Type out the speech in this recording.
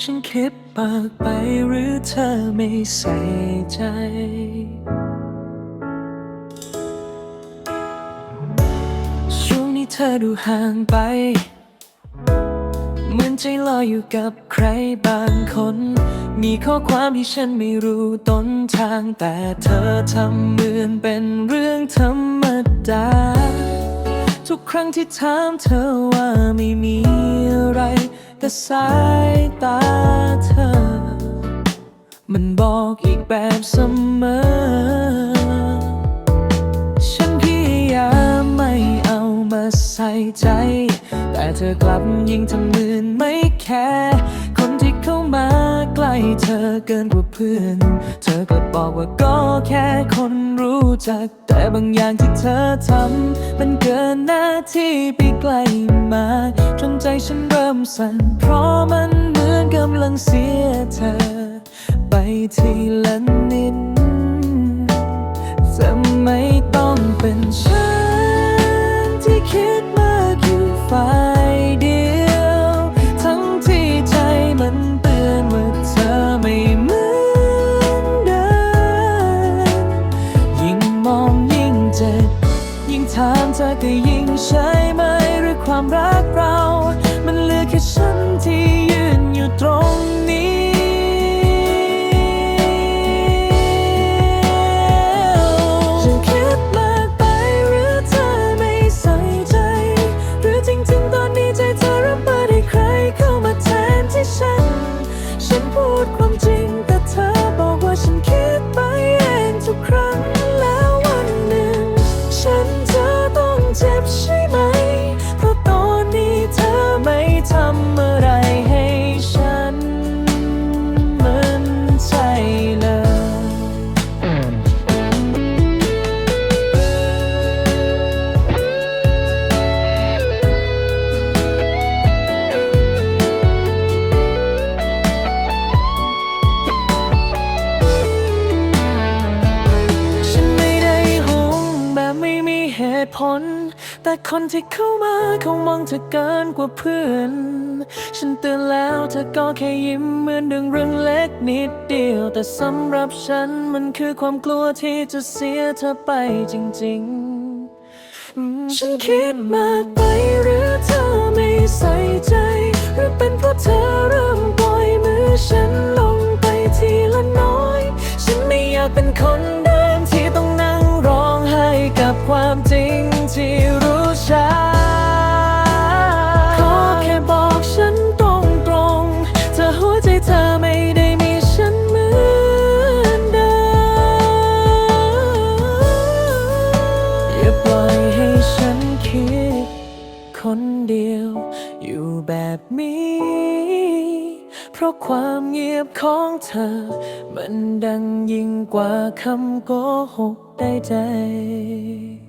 ฉันคิดปากไปหรือเธอไม่ใส่ใจ ช่วงนี้เธอดูห่างไป เหมือนใจลอยอยู่กับใครบางคน มีข้อความที่ฉันไม่รู้ต้นทาง แต่เธอทำเหมือนเป็นเรื่องธรรมดา ทุกครั้งที่ถามเธอว่าไม่มีอะไร แต่สายตาเธอ มันบอกอีกแบบเสมอ ฉันพยายามไม่เอามาใส่ใจ แต่เธอกลับยิ่งทำเหมือนไม่แคร์ ใกล้เธอเกินกว่าเพื่อน เธอก็บบอกว่าก็แค่คนรู้จัก แต่บางอย่างที่เธอทำมันเกินหน้าที่ไปไกลมากจนใจฉันเริ่มสั่น เพราะมันเหมือนกำลังเสียเธอ ไปทีละนิด ถามเธอก็ยิ่งใช่ไหมหรือความรักเรา มันเหลือแค่ฉันที่ยืนอยู่ตรงนี้ ใช่ไหม เพราะตอนนี้เธอไม่ทำ ตุผล แต่คนที่เข้ามาเขามองเธอเกินกว่าเพื่อน ฉันเตือนแล้วเธอก็แค่ยิ้มเหมือนดึงเรื่องเล็กนิดเดียว แต่สำหรับฉันมันคือความกลัวที่จะเสียเธอไปจริง ๆ ฉันคิดมากไปหรือเธอไม่ใส่ใจ หรือเป็นเพราะเธอเริ่มปล่อยมือฉันลงไปทีละน้อย ฉันไม่อยากเป็นคน คนเดียว อยู่แบบนี้ เพราะความเงียบของเธอ มันดังยิ่งกว่าคำโกหกใดๆ